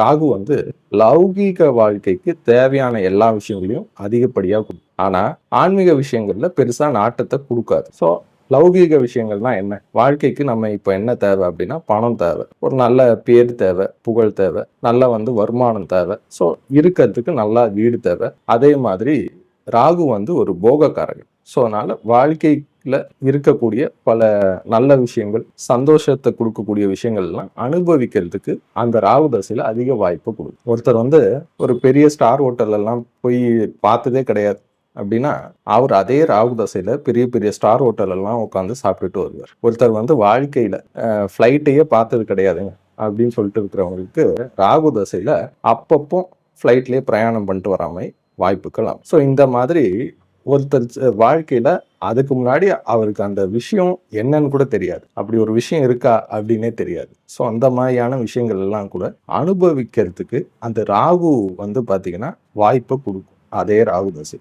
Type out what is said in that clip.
ராகு வந்து லௌகீக வாழ்க்கைக்கு தேவையான எல்லா விஷயங்களையும் அதிகப்படியாக கொடுக்கும் ஆனால் ஆன்மீக விஷயங்கள்ல பெருசாக நாட்டத்தை கொடுக்காது. ஸோ லௌகீக விஷயங்கள்னா என்ன? வாழ்க்கைக்கு நம்ம இப்போ என்ன தேவை அப்படின்னா பணம் தேவை. ஒரு நல்ல பேர் தேவை புகழ் தேவை நல்ல வந்து வருமானம் தேவை. ஸோ இருக்கிறதுக்கு நல்லா வீடு தேவை. அதே மாதிரி ராகு வந்து ஒரு போகக்காரகன். ஸோ அதனால் வாழ்க்கை இல்லை இருக்கக்கூடிய பல நல்ல விஷயங்கள் சந்தோஷத்தை கொடுக்கக்கூடிய விஷயங்கள்லாம் அனுபவிக்கிறதுக்கு அந்த ராகு தசையில அதிக வாய்ப்பு கொடுக்கும். ஒருத்தர் வந்து ஒரு பெரிய ஸ்டார் ஹோட்டல்லாம் போய் பார்த்ததே கிடையாது அப்படின்னா அவர் அதே ராகு தசையில பெரிய பெரிய ஸ்டார் ஹோட்டலெல்லாம் உட்காந்து சாப்பிட்டுட்டு வருவார். ஒருத்தர் வந்து வாழ்க்கையில ஃப்ளைட்டையே பார்த்தது கிடையாதுங்க அப்படின்னு சொல்லிட்டு இருக்கிறவங்களுக்கு ராகு தசையில அப்பப்போ ஃப்ளைட்லேயே பிரயாணம் பண்ணிட்டு வராமல் வாய்ப்புகள் ஸோ இந்த மாதிரி ஒருத்தர் வாழ்க்கையில் வாழ்க்கையில அதுக்கு முன்னாடி அவருக்கு அந்த விஷயம் என்னன்னு கூட தெரியாது. அப்படி ஒரு விஷயம் இருக்கா அப்படின்னே தெரியாது. ஸோ அந்த மாதிரியான விஷயங்கள் எல்லாம் கூட அனுபவிக்கிறதுக்கு அந்த ராகு வந்து பார்த்தீங்கன்னா வாய்ப்பை கொடுக்கும். அதே ராகு தசை.